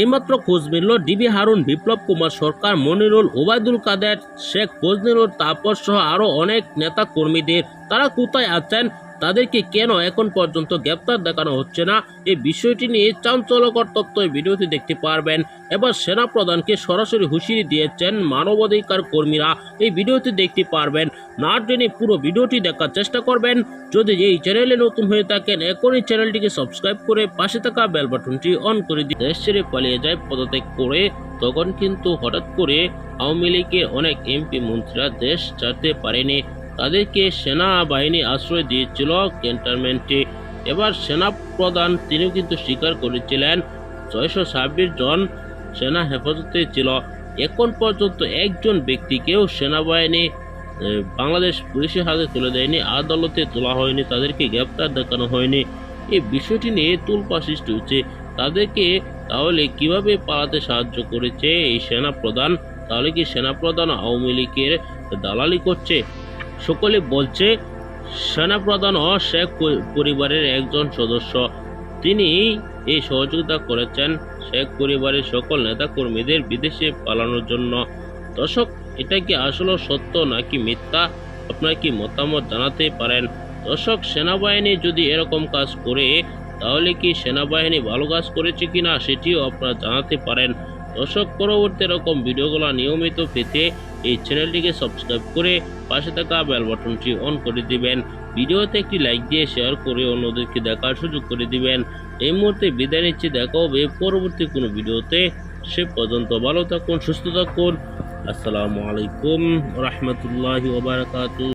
এইমাত্র খোঁজ মিলল ডিবি হারুন, বিপ্লব কুমার সরকার, মনিরুল, ওবায়দুল কাদের, শেখ ফজলিনুর তাপস সহ আরও অনেক নেতা কর্মীদের তারা কোথায় আছেন? তাদেরকে কেন এখন পর্যন্ত গ্রেপ্তার দেখানো হচ্ছে না? এই বিষয়টি নিয়ে চাঞ্চল্যকর তথ্য ভিডিওতে দেখতে পারবেন। এবার সেনা প্রধানকে সরাসরি হুঁশিয়ারি দিয়েছেন মানবাধিকার কর্মীরা। এই ভিডিওতে দেখতে পারবেন। না টেনে পুরো ভিডিওটি দেখার চেষ্টা করবেন। যদি এই চ্যানেলে নতুন হয়ে থাকেন, এখনই চ্যানেলটিকে সাবস্ক্রাইব করে পাশে থাকা বেল বাটনটি অন করে দিয়ে দেশ ছেড়ে পালিয়ে যায় পদত্যাগ করে। তখন কিন্তু হঠাৎ করে আওয়ামী লীগের অনেক এমপি মন্ত্রীরা দেশ ছাড়তে পারেনি। তাদেরকে সেনাবাহিনী আশ্রয় দিয়েছিল ক্যান্টনমেন্টে। এবার সেনা প্রধান তিনিও কিন্তু স্বীকার করেছিলেন। ছয়শো ছাব্বিশ জন সেনা হেফাজতে ছিল। এখন পর্যন্ত একজন ব্যক্তিকেও সেনাবাহিনী বাংলাদেশ পুলিশের হাতে তুলে দেয়নি, আদালতে তোলা হয়নি, তাদেরকে গ্রেপ্তার দেখানো হয়নি। এই বিষয়টি নিয়ে তুলপা সৃষ্টি হচ্ছে তাদেরকে তাহলে কীভাবে পালাতে সাহায্য করেছে এই সেনা প্রধান তাহলে কি সেনা প্রধান আওয়ামী লীগের দালালি করছে? সকলে বলছে, সেনাপ্রধান ও শেখ পরিবারের একজন সদস্য। তিনি এই সহযোগিতা করেছেন শেখ পরিবারের সকল নেতাকর্মীদের বিদেশে পালানোর জন্য। দর্শক, এটা কি আসলে সত্য নাকি মিথ্যা? আপনার কি মতামত জানাতে পারেন? দর্শক, সেনাবাহিনী যদি এরকম কাজ করে, তাহলে কি সেনাবাহিনী ভালো কাজ করেছে কিনা সেটিও আপনারা জানাতে পারেন। দর্শক, পরবর্তী এরকম ভিডিওগুলো নিয়মিত পেতে এই চ্যানেলটিকে সাবস্ক্রাইব করে পাশে থাকা বেল বাটনটি অন করে দিবেন। ভিডিওতে একটি লাইক দিয়ে শেয়ার করে অন্যদেরকে দেখার সুযোগ করে দিবেন। এই মুহূর্তে বিদায় নিচ্ছে, দেখা হবে পরবর্তী কোনো ভিডিওতে। সে পর্যন্ত ভালো থাকুন, সুস্থ থাকুন। আসসালামু আলাইকুম, রহমতুল্লাহি